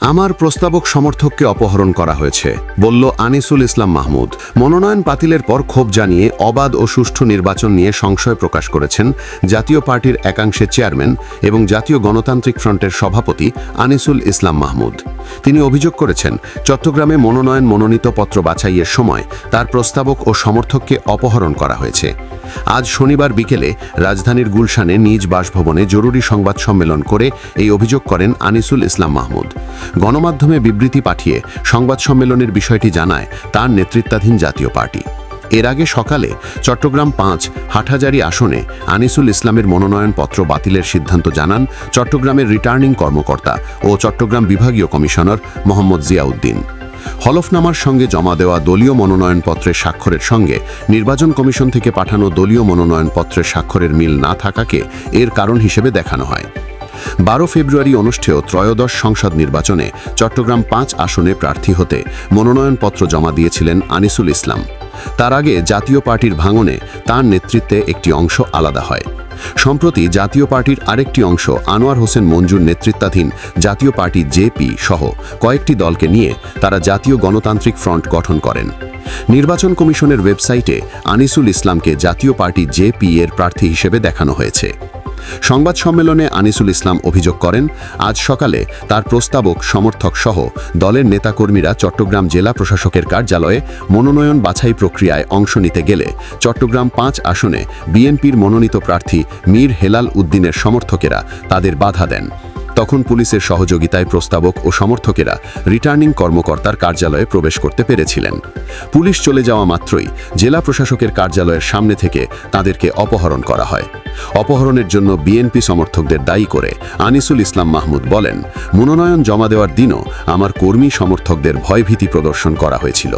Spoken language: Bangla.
আমার প্রস্তাবক সমর্থককে অপহরণ করা হয়েছে, বলল আনিসুল ইসলাম মাহমুদ। মনোনয়ন বাতিলের পর ক্ষোভ জানিয়ে অবাধ ও সুষ্ঠু নির্বাচন নিয়ে সংশয় প্রকাশ করেছেন জাতীয় পার্টির একাংশের চেয়ারম্যান এবং জাতীয় গণতান্ত্রিক ফ্রন্টের সভাপতি আনিসুল ইসলাম মাহমুদ। তিনি অভিযোগ করেছেন, চট্টগ্রামে মনোনয়ন মনোনীত পত্র বাছাইয়ের সময় তার প্রস্তাবক ও সমর্থককে অপহরণ করা হয়েছে। আজ শনিবার বিকেলে রাজধানীর গুলশানে নিজ বাসভবনে জরুরি সংবাদ সম্মেলন করে এই অভিযোগ করেন আনিসুল ইসলাম মাহমুদ। গণমাধ্যমে বিবৃতি পাঠিয়ে সংবাদ সম্মেলনের বিষয়টি জানায় তার নেতৃত্বাধীন জাতীয় পার্টি। এর আগে সকালে চট্টগ্রাম পাঁচ হাটহাজারি আসনে আনিসুল ইসলামের মনোনয়নপত্র বাতিলের সিদ্ধান্ত জানান চট্টগ্রামের রিটার্নিং কর্মকর্তা ও চট্টগ্রাম বিভাগীয় কমিশনার মোহাম্মদ জিয়াউদ্দিন। হলফনামার সঙ্গে জমা দেওয়া দলীয় মনোনয়নপত্রের স্বাক্ষরের সঙ্গে নির্বাচন কমিশন থেকে পাঠানো দলীয় মনোনয়নপত্রের স্বাক্ষরের মিল না থাকাকে এর কারণ হিসেবে দেখানো হয়। বারো ফেব্রুয়ারি অনুষ্ঠেয় ত্রয়োদশ সংসদ নির্বাচনে চট্টগ্রাম পাঁচ আসনে প্রার্থী হতে মনোনয়নপত্র জমা দিয়েছিলেন আনিসুল ইসলাম। তার আগে জাতীয় পার্টির ভাঙনে তার নেতৃত্বে একটি অংশ আলাদা হয়। সম্প্রতি জাতীয় পার্টির আরেকটি অংশ আনোয়ার হোসেন মঞ্জুর নেতৃত্বাধীন জাতীয় পার্টি জেপি সহ কয়েকটি দলকে নিয়ে তারা জাতীয় গণতান্ত্রিক ফ্রন্ট গঠন করেন। নির্বাচন কমিশনের ওয়েবসাইটে আনিসুল ইসলামকে জাতীয় পার্টি জেপি এর প্রার্থী হিসেবে দেখানো হয়েছে। সংবাদ সম্মেলনে আনিসুল ইসলাম অভিযোগ করেন, আজ সকালে তার প্রস্তাবক, সমর্থক সহ দলের নেতাকর্মীরা চট্টগ্রাম জেলা প্রশাসকের কার্যালয়ে মনোনয়ন বাছাই প্রক্রিয়ায় অংশ নিতে গেলে চট্টগ্রাম পাঁচ আসনে বিএনপির মনোনীত প্রার্থী মীর হেলাল উদ্দিনের সমর্থকেরা তাদের বাধা দেন। তখন পুলিশের সহযোগিতায় প্রস্তাবক ও সমর্থকেরা রিটার্নিং কর্মকর্তার কার্যালয়ে প্রবেশ করতে পেরেছিলেন। পুলিশ চলে যাওয়া মাত্রই জেলা প্রশাসকের কার্যালয়ের সামনে থেকে তাদেরকে অপহরণ করা হয়। অপহরণের জন্য বিএনপি সমর্থকদের দায়ী করে আনিসুল ইসলাম মাহমুদ বলেন, মনোনয়ন জমা দেওয়ার দিনও আমার কর্মী সমর্থকদের ভয়ভীতি প্রদর্শন করা হয়েছিল।